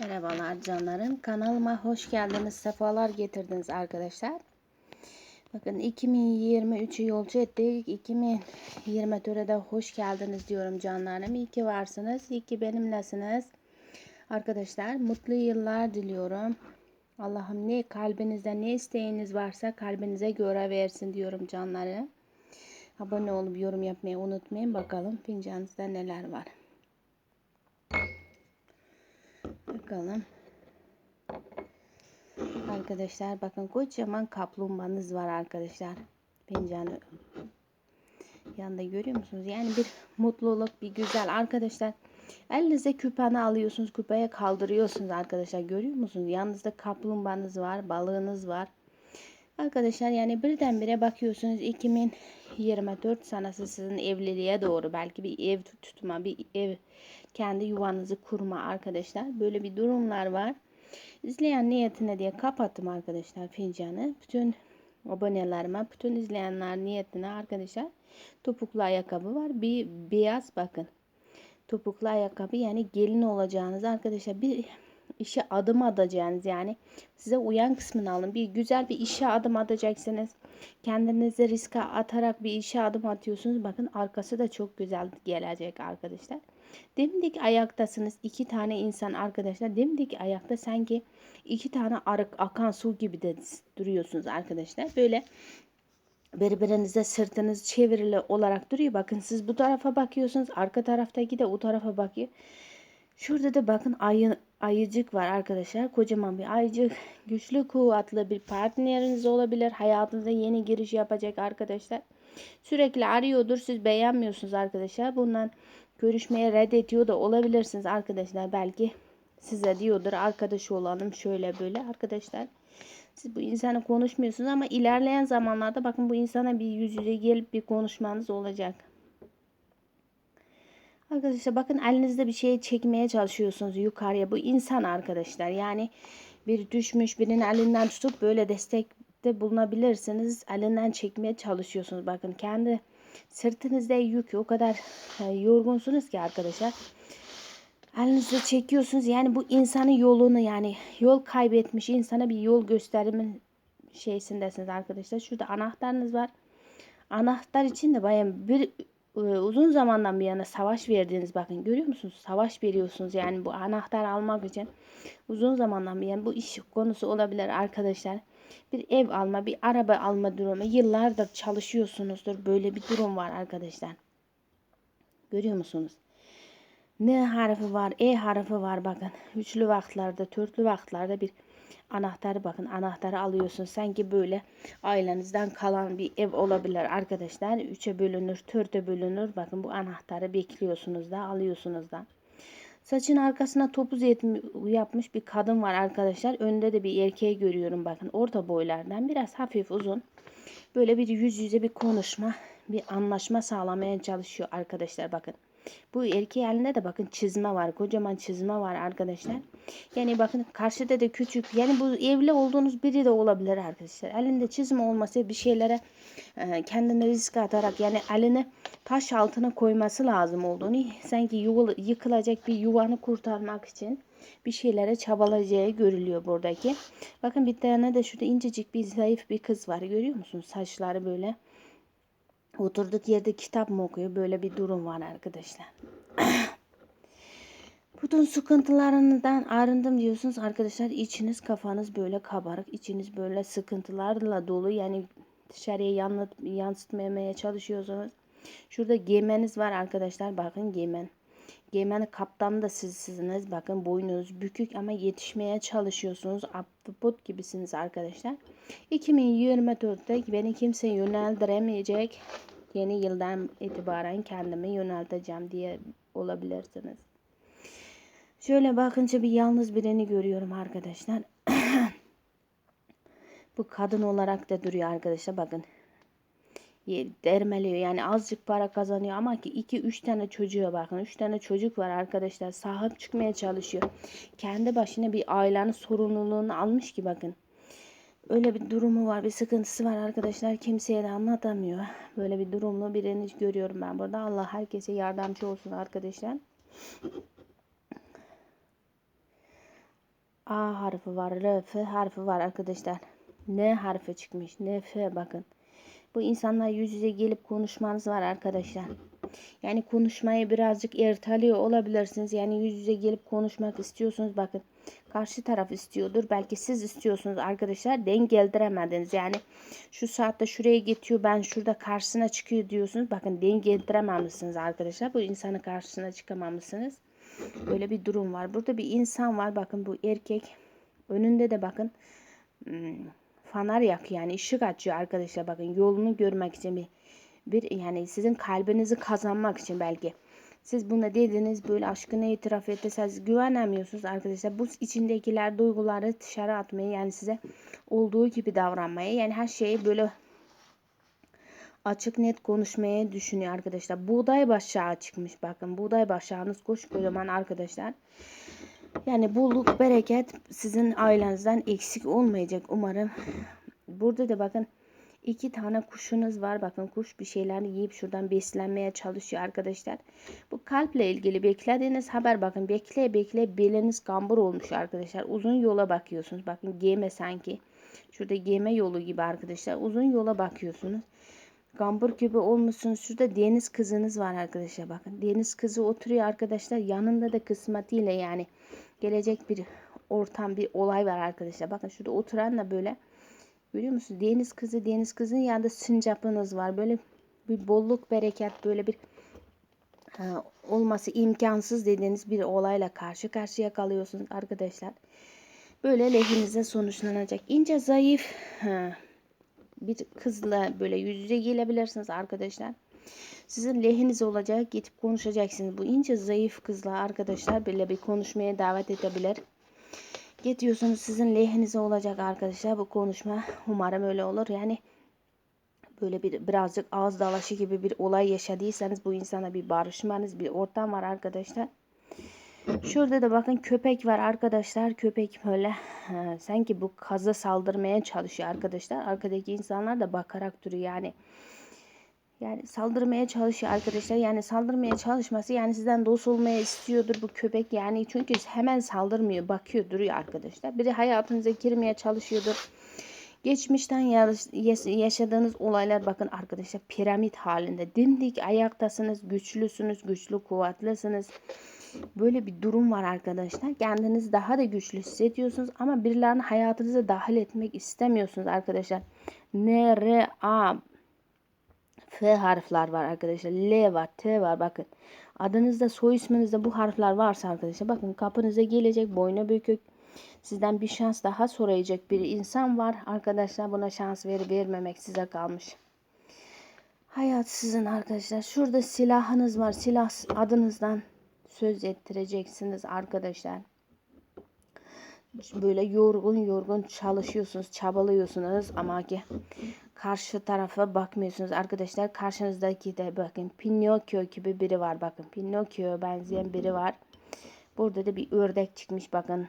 Merhabalar canlarım. Kanalıma hoş geldiniz. Sefalar getirdiniz arkadaşlar. Bakın 2023'ü yolcu ettik. 2024'e de hoş geldiniz diyorum canlarım. İyi ki varsınız. İyi ki benimlesiniz. Arkadaşlar mutlu yıllar diliyorum. Allah'ım ne kalbinizde ne isteğiniz varsa kalbinize göre versin diyorum canlarım. Abone olup yorum yapmayı unutmayın. Bakalım fincanınızda neler var. Bakalım. Arkadaşlar bakın kocaman kaplumbağanız var arkadaşlar. Fincanı yanında görüyor musunuz? Yani bir mutluluk, bir güzel arkadaşlar. Elinize küpeni alıyorsunuz, küpeye kaldırıyorsunuz arkadaşlar. Görüyor musunuz? Yanınızda kaplumbağanız var, balığınız var. Arkadaşlar yani birdenbire bakıyorsunuz 2024 senesi sizin evliliğe doğru belki bir ev tutma, bir ev kendi yuvanızı kurma arkadaşlar. Böyle bir durumlar var. İzleyen niyetine diye kapattım arkadaşlar fincanı. Bütün abonelerime, bütün izleyenler niyetine arkadaşlar topuklu ayakkabı var. Bir beyaz bakın. Topuklu ayakkabı yani gelin olacağınız arkadaşlar bir işe adım atacağınız yani size uyan kısmını alın. Bir güzel bir işe adım atacaksınız. Kendinizi riske atarak bir işe adım atıyorsunuz. Bakın arkası da çok güzel gelecek arkadaşlar. Dimdik ayaktasınız. iki tane insan arkadaşlar. Dimdik ayakta sanki iki tane arık akan su gibi de duruyorsunuz arkadaşlar. Böyle birbirinize sırtınız çevrili olarak duruyor. Bakın siz bu tarafa bakıyorsunuz. Arka taraftaki de o tarafa bakıyor. Şurada da bakın ayı, ayıcık var arkadaşlar. Kocaman bir ayıcık. Güçlü kuvvetli bir partneriniz olabilir. Hayatınıza yeni giriş yapacak arkadaşlar. Sürekli arıyordur. Siz beğenmiyorsunuz arkadaşlar. Bundan görüşmeye reddediyor da olabilirsiniz arkadaşlar. Belki size diyordur arkadaş olalım şöyle böyle arkadaşlar. Siz bu insanı konuşmuyorsunuz ama ilerleyen zamanlarda bakın bu insana bir yüz yüze gelip bir konuşmanız olacak. Arkadaşlar bakın elinizde bir şey çekmeye çalışıyorsunuz yukarıya. Bu insan arkadaşlar. Yani bir düşmüş birinin elinden tutup böyle destekte bulunabilirsiniz. Elinden çekmeye çalışıyorsunuz. Bakın kendi sırtınızda yük o kadar e, yorgunsunuz ki arkadaşlar. Elinizde çekiyorsunuz. Yani bu insanın yolunu yani yol kaybetmiş insana bir yol gösterimin şeysindesiniz arkadaşlar. Şurada anahtarınız var. Anahtar için de bayağı bir e, uzun zamandan bir yana savaş verdiğiniz bakın görüyor musunuz? Savaş veriyorsunuz yani bu anahtar almak için uzun zamandan bir yana bu iş konusu olabilir arkadaşlar. Bir ev alma, bir araba alma durumu yıllardır çalışıyorsunuzdur. Böyle bir durum var arkadaşlar. Görüyor musunuz? N harfi var, E harfi var bakın. Üçlü vaktlerde, törtlü vaktlerde bir anahtarı bakın anahtarı alıyorsun. Sanki böyle ailenizden kalan bir ev olabilir arkadaşlar. Üçe bölünür, törte bölünür. Bakın bu anahtarı bekliyorsunuz da alıyorsunuz da. Saçın arkasına topuz yapmış bir kadın var arkadaşlar. Önde de bir erkeği görüyorum bakın. Orta boylardan biraz hafif uzun. Böyle bir yüz yüze bir konuşma, bir anlaşma sağlamaya çalışıyor arkadaşlar bakın. Bu erkeği elinde de bakın çizme var. Kocaman çizme var arkadaşlar. Yani bakın karşıda da küçük. Yani bu evli olduğunuz biri de olabilir arkadaşlar. Elinde çizme olması bir şeylere e, kendine risk atarak yani elini taş altına koyması lazım olduğunu sanki yıkılacak bir yuvanı kurtarmak için bir şeylere çabalayacağı görülüyor buradaki. Bakın bir tane de şurada incecik bir zayıf bir kız var. Görüyor musunuz? Saçları böyle Oturduk yerde kitap mı okuyor? Böyle bir durum var arkadaşlar. Bütün sıkıntılarından arındım diyorsunuz arkadaşlar. içiniz kafanız böyle kabarık. içiniz böyle sıkıntılarla dolu. Yani dışarıya yansıtmamaya çalışıyorsunuz. Şurada gemeniz var arkadaşlar. Bakın gemen. Gemen kaptan da sizsiniz. Bakın boynunuz bükük ama yetişmeye çalışıyorsunuz. Aptopot gibisiniz arkadaşlar. 2024'te beni kimse yöneldiremeyecek. Yeni yıldan itibaren kendimi yönelteceğim diye olabilirsiniz. Şöyle bakınca bir yalnız birini görüyorum arkadaşlar. Bu kadın olarak da duruyor arkadaşlar bakın dermeliyor. Yani azıcık para kazanıyor ama ki 2-3 tane çocuğa bakın. 3 tane çocuk var arkadaşlar. Sahip çıkmaya çalışıyor. Kendi başına bir ailenin sorumluluğunu almış ki bakın. Öyle bir durumu var, bir sıkıntısı var arkadaşlar. Kimseye de anlatamıyor. Böyle bir durumlu birini görüyorum ben burada. Allah herkese yardımcı olsun arkadaşlar. A harfi var, R, F harfi var arkadaşlar. N harfi çıkmış. N, F bakın. Bu insanlar yüz yüze gelip konuşmanız var arkadaşlar. Yani konuşmayı birazcık erteliyor olabilirsiniz. Yani yüz yüze gelip konuşmak istiyorsunuz. Bakın karşı taraf istiyordur. Belki siz istiyorsunuz arkadaşlar. Denk geldiremediniz. Yani şu saatte şuraya geçiyor. Ben şurada karşısına çıkıyor diyorsunuz. Bakın denk geldirememişsiniz arkadaşlar. Bu insanın karşısına çıkamamışsınız. Böyle bir durum var. Burada bir insan var. Bakın bu erkek. Önünde de bakın hmm, fanar yakıyor. Yani ışık açıyor arkadaşlar. Bakın yolunu görmek için bir bir yani sizin kalbinizi kazanmak için belki. Siz buna dediniz böyle aşkını itiraf etseniz güvenemiyorsunuz arkadaşlar. Bu içindekiler duyguları dışarı atmayı yani size olduğu gibi davranmaya yani her şeyi böyle açık net konuşmaya düşünüyor arkadaşlar. Buğday başağı çıkmış bakın. Buğday başağınız kocaman arkadaşlar. Yani bolluk bereket sizin ailenizden eksik olmayacak umarım. Burada da bakın İki tane kuşunuz var. Bakın kuş bir şeyler yiyip şuradan beslenmeye çalışıyor arkadaşlar. Bu kalple ilgili beklediğiniz haber bakın bekle bekle beliniz kambur olmuş arkadaşlar. Uzun yola bakıyorsunuz. Bakın geme sanki. Şurada geme yolu gibi arkadaşlar. Uzun yola bakıyorsunuz. Gambur gibi olmuşsunuz. Şurada deniz kızınız var arkadaşlar. Bakın deniz kızı oturuyor arkadaşlar. Yanında da kısmetiyle yani gelecek bir ortam bir olay var arkadaşlar. Bakın şurada oturan da böyle Görüyor musunuz? Deniz kızı, deniz kızın yanında sincapınız var. Böyle bir bolluk, bereket, böyle bir ha, olması imkansız dediğiniz bir olayla karşı karşıya kalıyorsunuz arkadaşlar. Böyle lehinize sonuçlanacak. İnce, zayıf ha, bir kızla böyle yüz yüze gelebilirsiniz arkadaşlar. Sizin lehiniz olacak. Gidip konuşacaksınız. Bu ince, zayıf kızla arkadaşlar böyle bir konuşmaya davet edebilir. Gidiyorsunuz sizin lehinize olacak arkadaşlar bu konuşma. Umarım öyle olur. Yani böyle bir birazcık ağız dalaşı gibi bir olay yaşadıysanız bu insana bir barışmanız bir ortam var arkadaşlar. Şurada da bakın köpek var arkadaşlar. Köpek böyle ha, sanki bu kaza saldırmaya çalışıyor arkadaşlar. Arkadaki insanlar da bakarak duruyor yani. Yani saldırmaya çalışıyor arkadaşlar. Yani saldırmaya çalışması yani sizden dost olmaya istiyordur bu köpek. Yani çünkü hemen saldırmıyor. Bakıyor duruyor arkadaşlar. Biri hayatınıza girmeye çalışıyordur. Geçmişten yaşadığınız olaylar bakın arkadaşlar piramit halinde. Dimdik ayaktasınız. Güçlüsünüz. Güçlü kuvvetlisiniz. Böyle bir durum var arkadaşlar. Kendinizi daha da güçlü hissediyorsunuz ama birilerinin hayatınıza dahil etmek istemiyorsunuz arkadaşlar. N, R, A F harfler var arkadaşlar. L var, T var bakın. Adınızda, soy isminizde bu harfler varsa arkadaşlar bakın kapınıza gelecek boynu bükük. Sizden bir şans daha soracak bir insan var. Arkadaşlar buna şans verip vermemek size kalmış. Hayat sizin arkadaşlar. Şurada silahınız var. Silah adınızdan söz ettireceksiniz arkadaşlar. Böyle yorgun yorgun çalışıyorsunuz, çabalıyorsunuz ama ki karşı tarafa bakmıyorsunuz arkadaşlar. Karşınızdaki de bakın Pinokyo gibi biri var bakın. Pinokyo benzeyen biri var. Burada da bir ördek çıkmış bakın.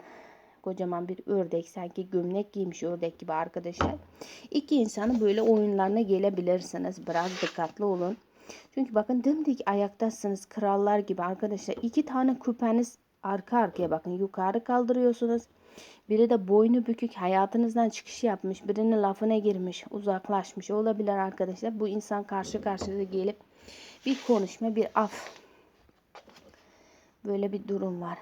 Kocaman bir ördek sanki gömlek giymiş ördek gibi arkadaşlar. İki insanı böyle oyunlarına gelebilirsiniz. Biraz dikkatli olun. Çünkü bakın dimdik ayaktasınız krallar gibi arkadaşlar. İki tane küpeniz arka arkaya bakın yukarı kaldırıyorsunuz. Biri de boynu bükük hayatınızdan çıkış yapmış. Birinin lafına girmiş, uzaklaşmış olabilir arkadaşlar. Bu insan karşı karşıya gelip bir konuşma, bir af. Böyle bir durum var.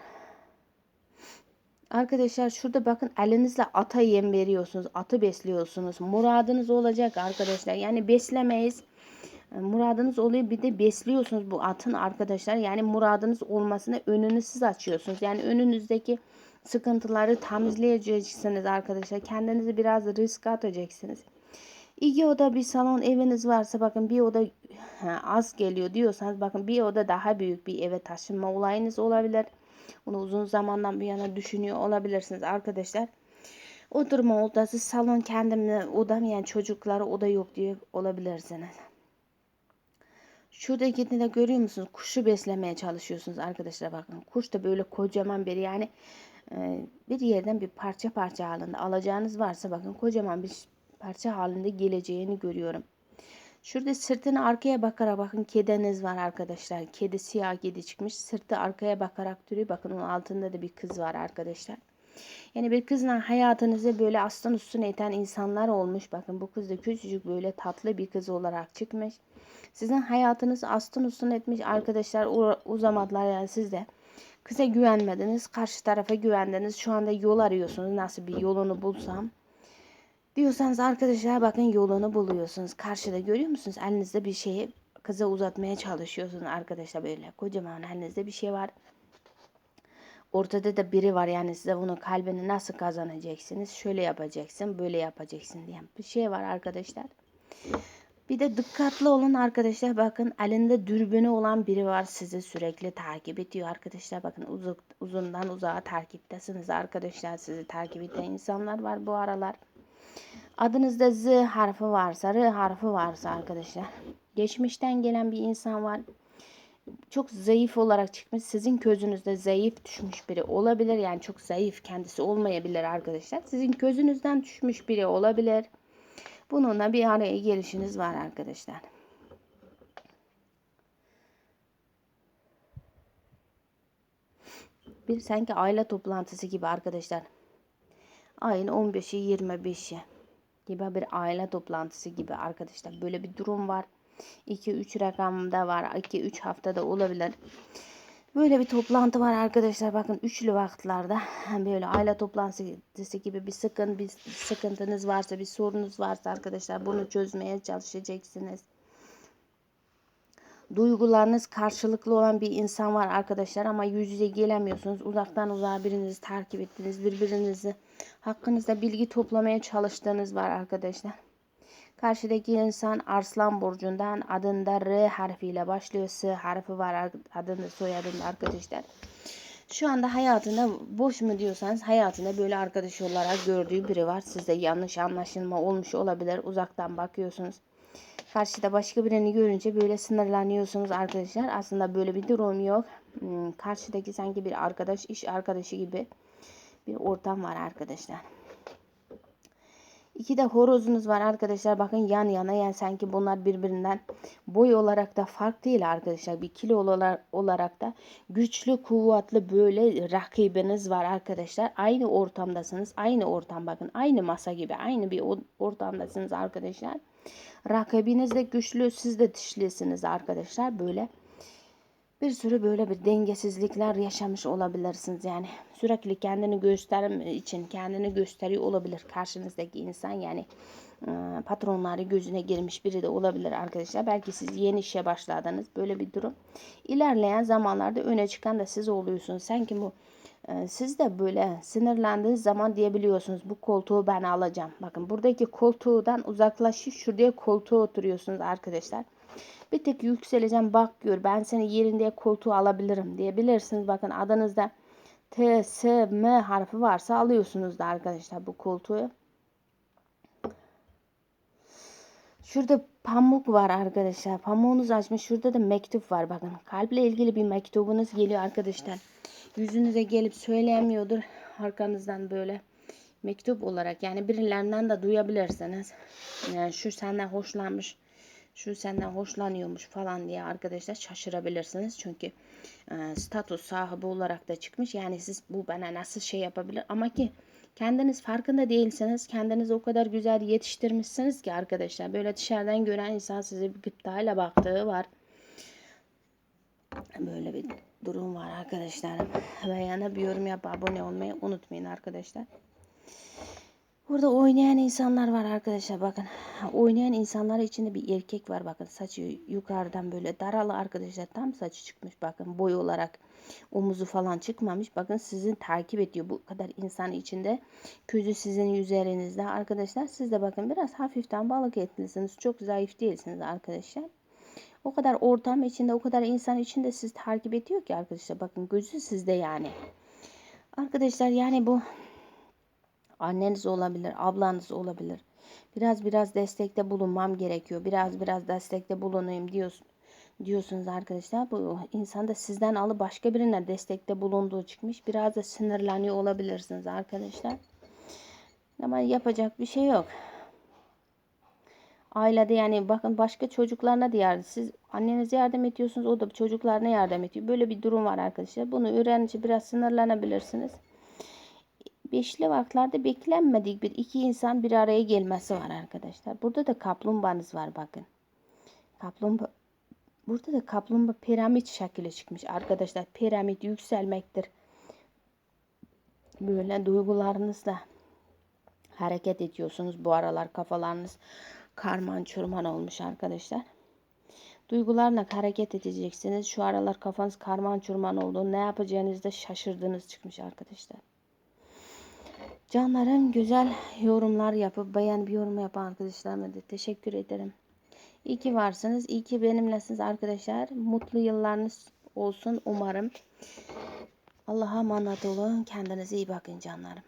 Arkadaşlar şurada bakın elinizle ata yem veriyorsunuz. Atı besliyorsunuz. Muradınız olacak arkadaşlar. Yani beslemeyiz. Muradınız oluyor bir de besliyorsunuz bu atın arkadaşlar. Yani muradınız olmasına önünü siz açıyorsunuz. Yani önünüzdeki sıkıntıları temizleyeceksiniz arkadaşlar. Kendinizi biraz risk atacaksınız. İki oda bir salon eviniz varsa bakın bir oda az geliyor diyorsanız bakın bir oda daha büyük bir eve taşınma olayınız olabilir. Bunu uzun zamandan bir yana düşünüyor olabilirsiniz arkadaşlar. Oturma odası salon kendimle odam yani çocuklara oda yok diye olabilirsiniz. Şuradaki de görüyor musunuz? Kuşu beslemeye çalışıyorsunuz arkadaşlar bakın. Kuş da böyle kocaman bir yani ee, bir yerden bir parça parça halinde alacağınız varsa bakın kocaman bir parça halinde geleceğini görüyorum. Şurada sırtını arkaya bakarak bakın kediniz var arkadaşlar. Kedi siyah kedi çıkmış. Sırtı arkaya bakarak duruyor. Bakın onun altında da bir kız var arkadaşlar. Yani bir kızla hayatınızı böyle aslan üstüne eten insanlar olmuş. Bakın bu kız da küçücük böyle tatlı bir kız olarak çıkmış. Sizin hayatınızı aslan üstüne etmiş arkadaşlar zamanlar yani siz de kıza güvenmediniz. Karşı tarafa güvendiniz. Şu anda yol arıyorsunuz. Nasıl bir yolunu bulsam. Diyorsanız arkadaşlar bakın yolunu buluyorsunuz. Karşıda görüyor musunuz? Elinizde bir şeyi kıza uzatmaya çalışıyorsunuz arkadaşlar böyle. Kocaman elinizde bir şey var. Ortada da biri var yani size bunu kalbini nasıl kazanacaksınız? Şöyle yapacaksın, böyle yapacaksın diyen bir şey var arkadaşlar. Bir de dikkatli olun arkadaşlar. Bakın elinde dürbünü olan biri var sizi sürekli takip ediyor arkadaşlar. Bakın uzak, uzundan uzağa takiptesiniz arkadaşlar. Sizi takip eden insanlar var bu aralar. Adınızda Z harfi varsa, R harfi varsa arkadaşlar. Geçmişten gelen bir insan var. Çok zayıf olarak çıkmış. Sizin gözünüzde zayıf düşmüş biri olabilir. Yani çok zayıf kendisi olmayabilir arkadaşlar. Sizin gözünüzden düşmüş biri olabilir. Bununla bir araya gelişiniz var arkadaşlar. Bir sanki aile toplantısı gibi arkadaşlar. Ayın 15'i 25'i gibi bir aile toplantısı gibi arkadaşlar. Böyle bir durum var. 2-3 rakamda var. 2-3 haftada olabilir. Böyle bir toplantı var arkadaşlar. Bakın üçlü vaktlerde böyle aile toplantısı gibi bir sıkın bir sıkıntınız varsa, bir sorunuz varsa arkadaşlar bunu çözmeye çalışacaksınız. Duygularınız karşılıklı olan bir insan var arkadaşlar ama yüz yüze gelemiyorsunuz. Uzaktan uzağa birinizi takip ettiniz. Birbirinizi hakkınızda bilgi toplamaya çalıştığınız var arkadaşlar. Karşıdaki insan Arslan Burcu'ndan adında R harfiyle başlıyor. S harfi var adında soyadında arkadaşlar. Şu anda hayatında boş mu diyorsanız hayatında böyle arkadaş olarak gördüğü biri var. Sizde yanlış anlaşılma olmuş olabilir. Uzaktan bakıyorsunuz. Karşıda başka birini görünce böyle sınırlanıyorsunuz arkadaşlar. Aslında böyle bir durum yok. Hmm, karşıdaki sanki bir arkadaş, iş arkadaşı gibi bir ortam var arkadaşlar. İki de horozunuz var arkadaşlar. Bakın yan yana yani sanki bunlar birbirinden boy olarak da fark değil arkadaşlar. Bir kilo olarak da güçlü kuvvetli böyle rakibiniz var arkadaşlar. Aynı ortamdasınız. Aynı ortam bakın. Aynı masa gibi. Aynı bir ortamdasınız arkadaşlar. Rakibiniz de güçlü. Siz de dişlisiniz arkadaşlar. Böyle bir sürü böyle bir dengesizlikler yaşamış olabilirsiniz. Yani sürekli kendini gösterim için kendini gösteriyor olabilir karşınızdaki insan. Yani patronları gözüne girmiş biri de olabilir arkadaşlar. Belki siz yeni işe başladınız. Böyle bir durum. İlerleyen zamanlarda öne çıkan da siz oluyorsunuz. Sanki bu siz de böyle sinirlendiğiniz zaman diyebiliyorsunuz bu koltuğu ben alacağım. Bakın buradaki koltuğdan uzaklaşıp şuraya koltuğa oturuyorsunuz arkadaşlar. Bir tek yükseleceğim bak gör ben seni yerinde koltuğu alabilirim diyebilirsiniz. Bakın adınızda T, S, M harfi varsa alıyorsunuz da arkadaşlar bu koltuğu. Şurada pamuk var arkadaşlar. Pamuğunuz açmış. Şurada da mektup var bakın. Kalple ilgili bir mektubunuz geliyor arkadaşlar. Yüzünüze gelip söyleyemiyordur. Arkanızdan böyle mektup olarak yani birilerinden de duyabilirsiniz. Yani şu senden hoşlanmış şu senden hoşlanıyormuş falan diye arkadaşlar şaşırabilirsiniz. Çünkü e, status sahibi olarak da çıkmış. Yani siz bu bana nasıl şey yapabilir ama ki kendiniz farkında değilseniz kendinizi o kadar güzel yetiştirmişsiniz ki arkadaşlar. Böyle dışarıdan gören insan size bir gıptayla baktığı var. Böyle bir durum var arkadaşlar. Beğene bir yorum yap abone olmayı unutmayın arkadaşlar. Burada oynayan insanlar var arkadaşlar bakın. Oynayan insanlar içinde bir erkek var bakın. Saçı yukarıdan böyle daralı arkadaşlar. Tam saçı çıkmış bakın. Boy olarak omuzu falan çıkmamış. Bakın sizin takip ediyor. Bu kadar insan içinde. Közü sizin üzerinizde arkadaşlar. Siz de bakın biraz hafiften balık etlisiniz. Çok zayıf değilsiniz arkadaşlar. O kadar ortam içinde o kadar insan içinde siz takip ediyor ki arkadaşlar. Bakın gözü sizde yani. Arkadaşlar yani bu Anneniz olabilir, ablanız olabilir. Biraz biraz destekte bulunmam gerekiyor. Biraz biraz destekte bulunayım diyorsun. Diyorsunuz arkadaşlar. Bu insan da sizden alıp başka birine destekte bulunduğu çıkmış. Biraz da sinirleniyor olabilirsiniz arkadaşlar. Ama yapacak bir şey yok. Ailede yani bakın başka çocuklarına da yardım. Siz annenize yardım ediyorsunuz. O da çocuklarına yardım ediyor. Böyle bir durum var arkadaşlar. Bunu öğrenince biraz sinirlenebilirsiniz beşli vaktlerde beklenmedik bir iki insan bir araya gelmesi var arkadaşlar. Burada da kaplumbağanız var bakın. Kaplumbağa Burada da kaplumbağa piramit şekli çıkmış arkadaşlar. Piramit yükselmektir. Böyle duygularınızla hareket ediyorsunuz. Bu aralar kafalarınız karman çurman olmuş arkadaşlar. Duygularla hareket edeceksiniz. Şu aralar kafanız karman çurman oldu. Ne yapacağınızda şaşırdığınız çıkmış arkadaşlar. Canlarım güzel yorumlar yapıp beğen bir yorum yapan arkadaşlarıma da teşekkür ederim. İyi ki varsınız. İyi ki benimlesiniz arkadaşlar. Mutlu yıllarınız olsun umarım. Allah'a emanet olun. Kendinize iyi bakın canlarım.